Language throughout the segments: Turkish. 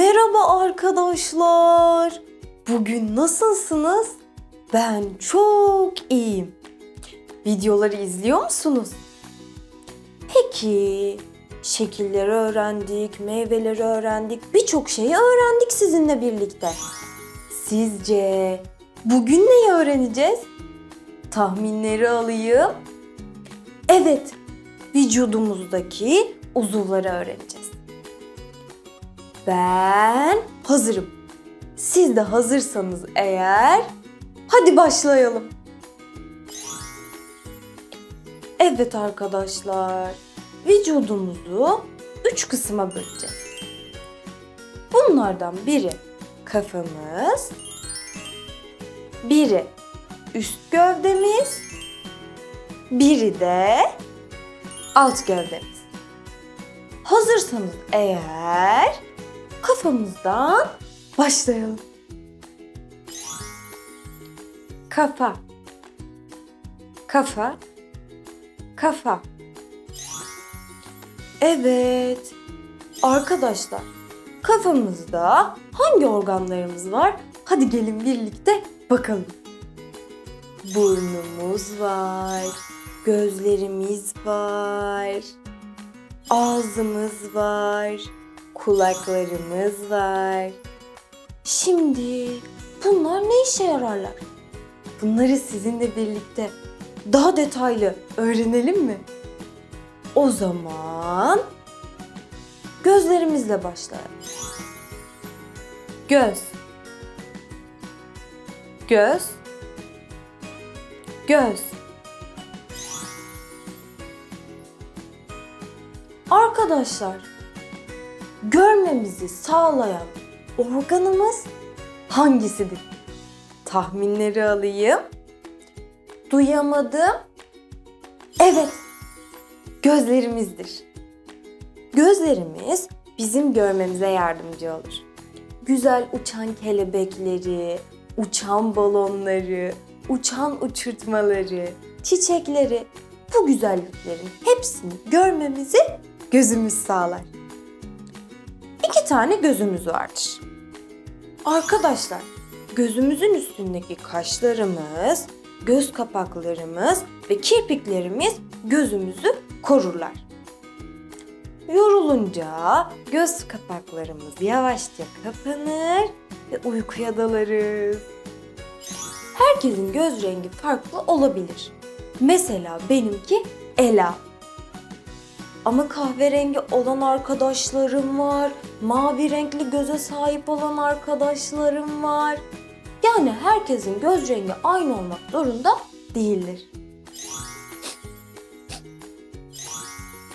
Merhaba arkadaşlar. Bugün nasılsınız? Ben çok iyiyim. Videoları izliyor musunuz? Peki, şekilleri öğrendik, meyveleri öğrendik, birçok şeyi öğrendik sizinle birlikte. Sizce bugün neyi öğreneceğiz? Tahminleri alayım. Evet, vücudumuzdaki uzuvları öğreneceğiz. Ben hazırım. Siz de hazırsanız eğer hadi başlayalım. Evet arkadaşlar, vücudumuzu üç kısma böleceğiz. Bunlardan biri kafamız, biri üst gövdemiz, biri de alt gövdemiz. Hazırsanız eğer kafamızdan başlayalım. Kafa. Kafa. Kafa. Evet. Arkadaşlar, kafamızda hangi organlarımız var? Hadi gelin birlikte bakalım. Burnumuz var. Gözlerimiz var. Ağzımız var. Kulaklarımız var. Şimdi bunlar ne işe yararlar? Bunları sizinle birlikte daha detaylı öğrenelim mi? O zaman gözlerimizle başlayalım. Göz. Göz. Göz. Arkadaşlar, görmemizi sağlayan organımız hangisidir? Tahminleri alayım. Duyamadım. Evet, gözlerimizdir. Gözlerimiz bizim görmemize yardımcı olur. Güzel uçan kelebekleri, uçan balonları, uçan uçurtmaları, çiçekleri, bu güzelliklerin hepsini görmemizi gözümüz sağlar. İki tane gözümüz vardır. Arkadaşlar, gözümüzün üstündeki kaşlarımız, göz kapaklarımız ve kirpiklerimiz gözümüzü korurlar. Yorulunca göz kapaklarımız yavaşça kapanır ve uykuya dalarız. Herkesin göz rengi farklı olabilir. Mesela benimki Ela. Ama kahverengi olan arkadaşlarım var. Mavi renkli göze sahip olan arkadaşlarım var. Yani herkesin göz rengi aynı olmak zorunda değildir.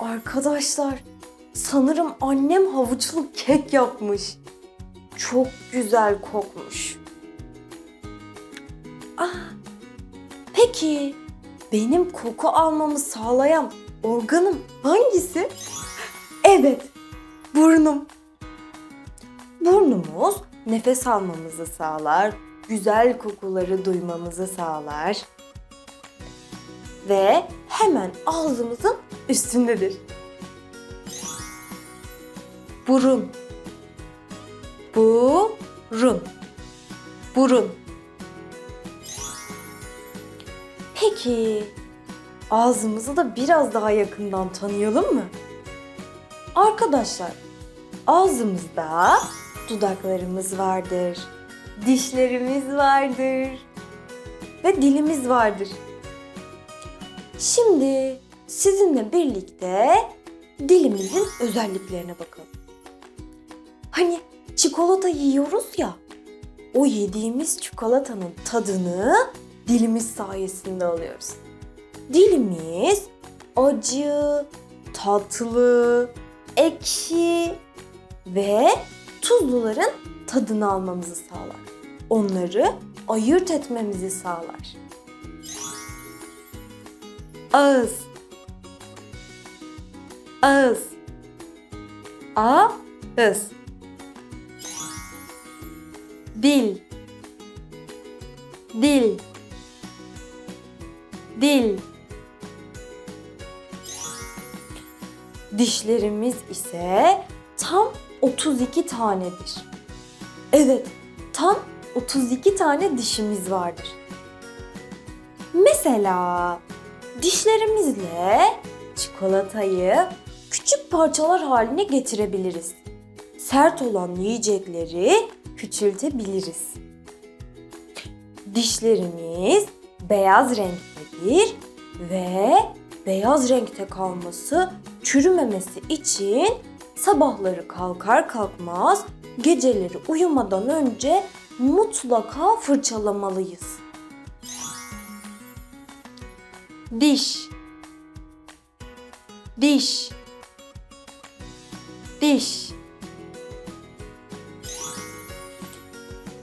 Arkadaşlar, sanırım annem havuçlu kek yapmış. Çok güzel kokmuş. Ah, peki benim koku almamı sağlayan organım hangisi? Evet, burnum. Burnumuz nefes almamızı sağlar, güzel kokuları duymamızı sağlar. Ve hemen ağzımızın üstündedir. Burun. Burun. Burun. Peki ağzımızı da biraz daha yakından tanıyalım mı? Arkadaşlar, ağzımızda dudaklarımız vardır, dişlerimiz vardır ve dilimiz vardır. Şimdi sizinle birlikte dilimizin özelliklerine bakalım. Hani çikolata yiyoruz ya, o yediğimiz çikolatanın tadını dilimiz sayesinde alıyoruz. Dilimiz acı, tatlı, ekşi ve tuzluların tadını almamızı sağlar. Onları ayırt etmemizi sağlar. Ağız. Ağız. Ağız. Dil. Dil. Dil Dişlerimiz ise tam 32 tanedir. Evet, tam 32 tane dişimiz vardır. Mesela dişlerimizle çikolatayı küçük parçalar haline getirebiliriz. Sert olan yiyecekleri küçültebiliriz. Dişlerimiz beyaz renktedir ve beyaz renkte kalması, çürümemesi için sabahları kalkar kalkmaz geceleri uyumadan önce mutlaka fırçalamalıyız. Diş Diş Diş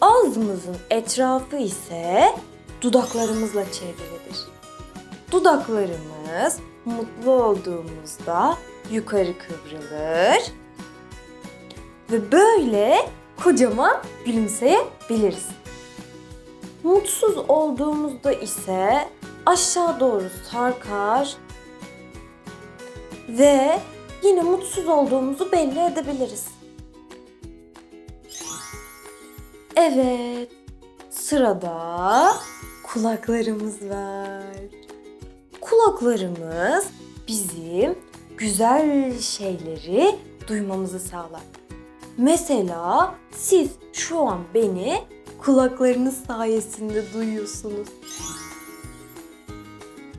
Ağzımızın etrafı ise dudaklarımızla çevrilidir. Dudaklarımız mutlu olduğumuzda yukarı kıvrılır ve böyle kocaman gülümseyebiliriz. Mutsuz olduğumuzda ise aşağı doğru sarkar ve yine mutsuz olduğumuzu belli edebiliriz. Evet, sırada kulaklarımız var. Kulaklarımız bizim güzel şeyleri duymamızı sağlar. Mesela siz şu an beni kulaklarınız sayesinde duyuyorsunuz.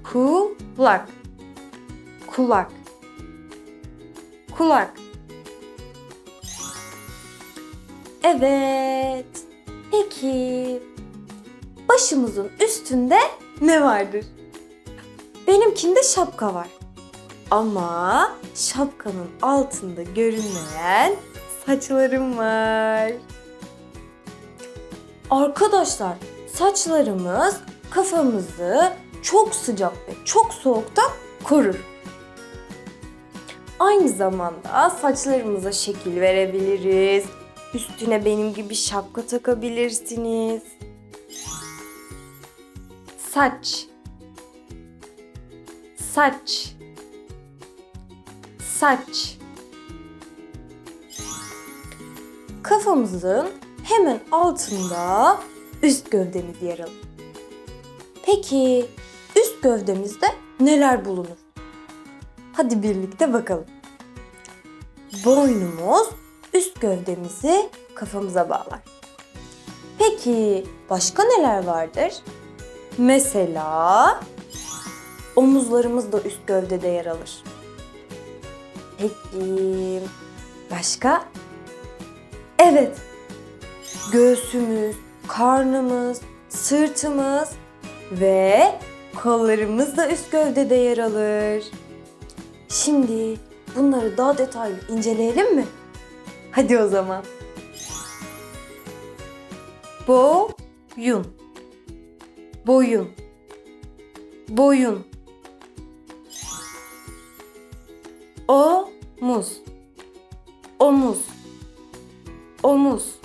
Kulak. Kulak. Kulak. Evet. Peki başımızın üstünde ne vardır? Benimkinde şapka var. Ama şapkanın altında görünmeyen saçlarım var. Arkadaşlar saçlarımız kafamızı çok sıcak ve çok soğuktan korur. Aynı zamanda saçlarımıza şekil verebiliriz. Üstüne benim gibi şapka takabilirsiniz. Saç Saç Saç Kafamızın hemen altında üst gövdemiz yer alır. Peki üst gövdemizde neler bulunur? Hadi birlikte bakalım. Boynumuz üst gövdemizi kafamıza bağlar. Peki başka neler vardır? Mesela omuzlarımız da üst gövdede yer alır. Peki başka? Evet. Göğsümüz, karnımız, sırtımız ve kollarımız da üst gövdede yer alır. Şimdi bunları daha detaylı inceleyelim mi? Hadi o zaman. Boyun. Boyun. Boyun. Omuz. Omuz. Omuz.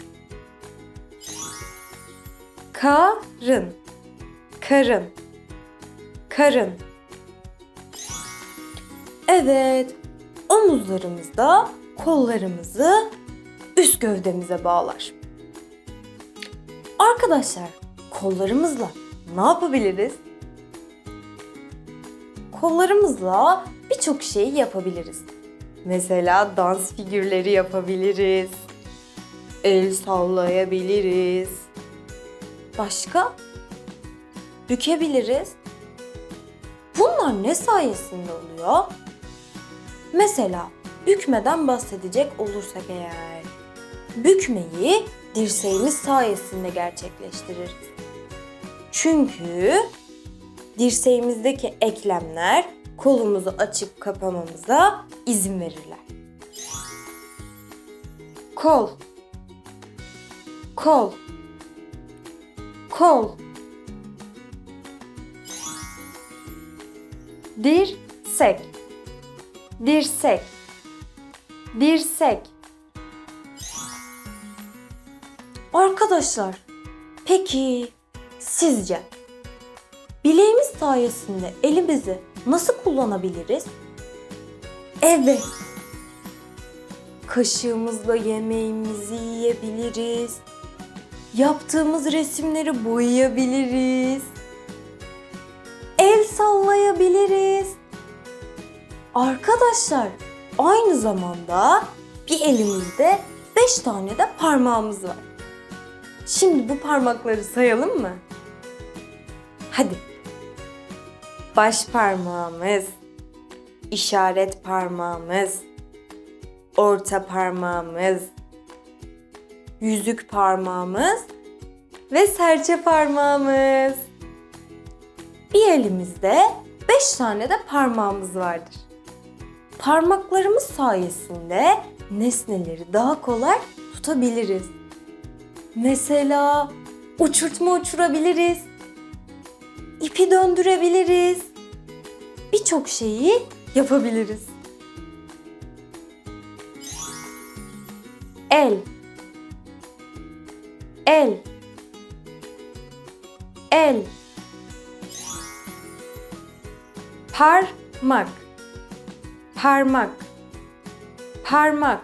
Karın. Karın. Karın. Evet. Omuzlarımız da kollarımızı üst gövdemize bağlar. Arkadaşlar, kollarımızla ne yapabiliriz? Kollarımızla birçok şey yapabiliriz. Mesela dans figürleri yapabiliriz. El sallayabiliriz. Başka? Bükebiliriz. Bunlar ne sayesinde oluyor? Mesela bükmeden bahsedecek olursak eğer. Bükmeyi dirseğimiz sayesinde gerçekleştiririz. Çünkü dirseğimizdeki eklemler kolumuzu açıp kapamamıza izin verirler. Kol. Kol. Kol. Dirsek. Dirsek. Dirsek. Arkadaşlar, peki sizce bileğimiz sayesinde elimizi nasıl kullanabiliriz? Evet. Kaşığımızla yemeğimizi yiyebiliriz. Yaptığımız resimleri boyayabiliriz. El sallayabiliriz. Arkadaşlar aynı zamanda bir elimizde beş tane de parmağımız var. Şimdi bu parmakları sayalım mı? Hadi. Baş parmağımız, işaret parmağımız, orta parmağımız, yüzük parmağımız ve serçe parmağımız. Bir elimizde beş tane de parmağımız vardır. Parmaklarımız sayesinde nesneleri daha kolay tutabiliriz. Mesela uçurtma uçurabiliriz. ipi döndürebiliriz. Birçok şeyi yapabiliriz. El. El. El. Parmak. Parmak. Parmak.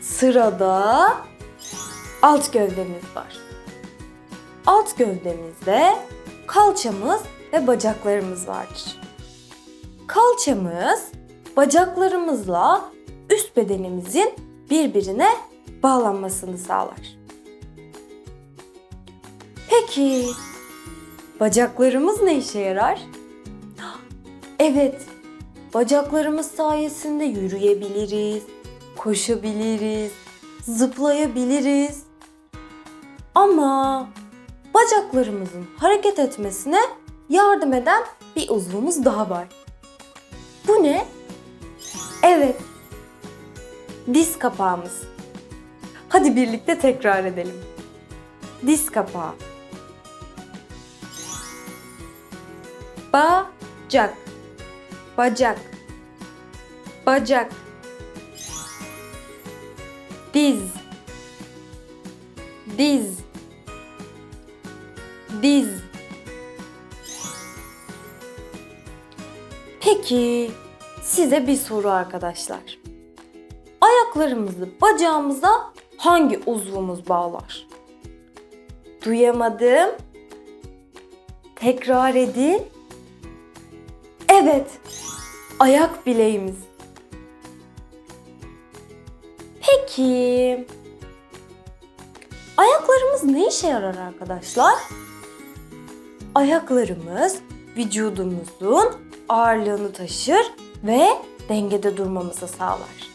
Sırada alt gövdemiz var. Alt gövdemizde kalçamız ve bacaklarımız vardır. Kalçamız bacaklarımızla üst bedenimizin birbirine bağlanmasını sağlar. Peki bacaklarımız ne işe yarar? Evet, bacaklarımız sayesinde yürüyebiliriz, koşabiliriz, zıplayabiliriz. Ama bacaklarımızın hareket etmesine yardım eden bir uzvumuz daha var. Bu ne? Evet. Diz kapağımız. Hadi birlikte tekrar edelim. Diz kapağı. Bacak. Bacak. Bacak. Diz. Diz. Diz. Peki size bir soru arkadaşlar. Ayaklarımızı bacağımıza hangi uzvumuz bağlar? Duyamadım. Tekrar edin. Evet. Ayak bileğimiz. Peki. Ayaklarımız ne işe yarar arkadaşlar? Ayaklarımız vücudumuzun ağırlığını taşır ve dengede durmamızı sağlar.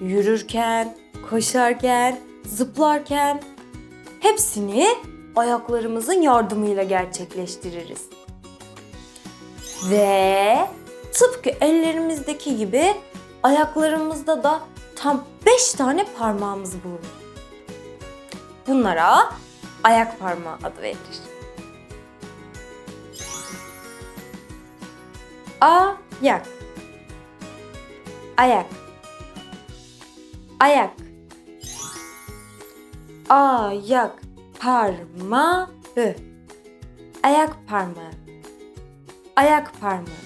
Yürürken, koşarken, zıplarken hepsini ayaklarımızın yardımıyla gerçekleştiririz. Ve tıpkı ellerimizdeki gibi ayaklarımızda da tam 5 tane parmağımız bulunur. Bunlara ayak parmağı adı verilir. Ayak. Ayak. Ayak. Ayak parmağı. Ayak parmağı. Ayak parmağı.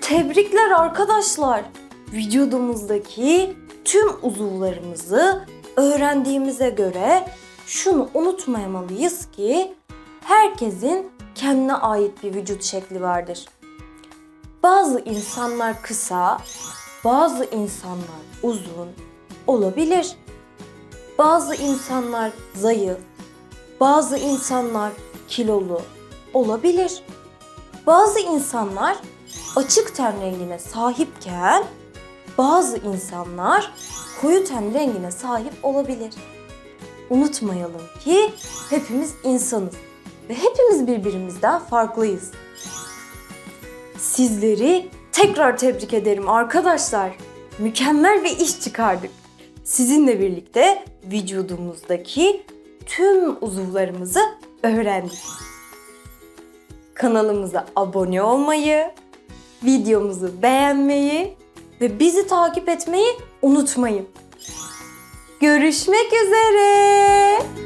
Tebrikler arkadaşlar. Vücudumuzdaki tüm uzuvlarımızı öğrendiğimize göre şunu unutmamalıyız ki herkesin kendine ait bir vücut şekli vardır. Bazı insanlar kısa, bazı insanlar uzun olabilir. Bazı insanlar zayıf, bazı insanlar kilolu olabilir. Bazı insanlar açık ten rengine sahipken bazı insanlar koyu ten rengine sahip olabilir. Unutmayalım ki hepimiz insanız ve hepimiz birbirimizden farklıyız. Sizleri tekrar tebrik ederim arkadaşlar. Mükemmel bir iş çıkardık. Sizinle birlikte vücudumuzdaki tüm uzuvlarımızı öğrendik. Kanalımıza abone olmayı, videomuzu beğenmeyi ve bizi takip etmeyi unutmayın. Görüşmek üzere.